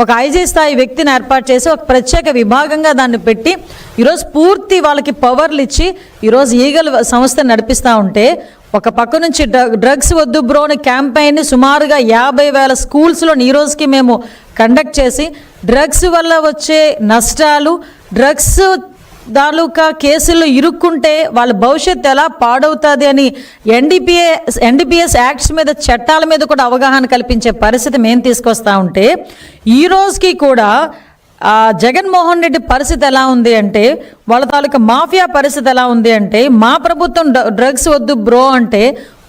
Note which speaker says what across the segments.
Speaker 1: ఒక ఐజీ స్థాయి వ్యక్తిని ఏర్పాటు చేసి ఒక ప్రత్యేక విభాగంగా దాన్ని పెట్టి ఈరోజు పూర్తి వాళ్ళకి పవర్లు ఇచ్చి ఈరోజు ఈగల్ సంస్థ నడిపిస్తూ ఉంటే ఒక పక్క నుంచి డ్రగ్స్ వద్దు బ్రో అని సుమారుగా యాభై వేల స్కూల్స్లో ఈ రోజుకి మేము కండక్ట్ చేసి డ్రగ్స్ వల్ల వచ్చే నష్టాలు డ్రగ్స్ తాలూకా కేసుల్లో ఇరుక్కుంటే వాళ్ళ భవిష్యత్తు ఎలా పాడవుతుంది అని ఎన్డీపీఎస్ ఎన్డీపీఎస్ యాక్ట్స్ మీద చట్టాల మీద కూడా అవగాహన కల్పించే పరిస్థితి మేము తీసుకొస్తా ఉంటే ఈ రోజుకి కూడా జగన్మోహన్ రెడ్డి పరిస్థితి ఎలా ఉంది అంటే వాళ్ళ తాలూకా మాఫియా పరిస్థితి ఎలా ఉంది అంటే మా ప్రభుత్వం డ్రగ్స్ వద్దు బ్రో అంటే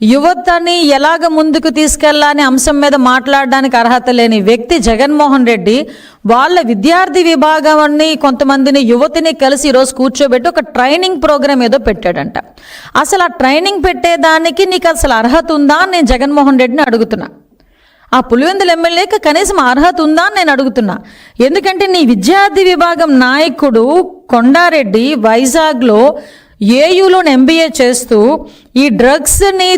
Speaker 1: యువతని ఎలాగ ముందుకు తీసుకెళ్ళాలనే అంశం మీద మాట్లాడడానికి అర్హత లేని వ్యక్తి జగన్మోహన్ రెడ్డి వాళ్ళ విద్యార్థి విభాగాన్ని కొంతమందిని యువతిని కలిసి ఈరోజు కూర్చోబెట్టి ఒక ట్రైనింగ్ ప్రోగ్రామ్ ఏదో పెట్టాడంట. అసలు ఆ ట్రైనింగ్ పెట్టేదానికి నీకు అసలు అర్హత ఉందా అని నేను జగన్మోహన్ రెడ్డిని అడుగుతున్నా. ఆ పులివెందుల ఎమ్మెల్యేకి కనీసం అర్హత ఉందా అని నేను అడుగుతున్నా. ఎందుకంటే నీ విద్యార్థి విభాగం నాయకుడు కొండారెడ్డి వైజాగ్లో ఏయూలోని ఎంబీఏ చేస్తూ ఈ డ్రగ్స్ని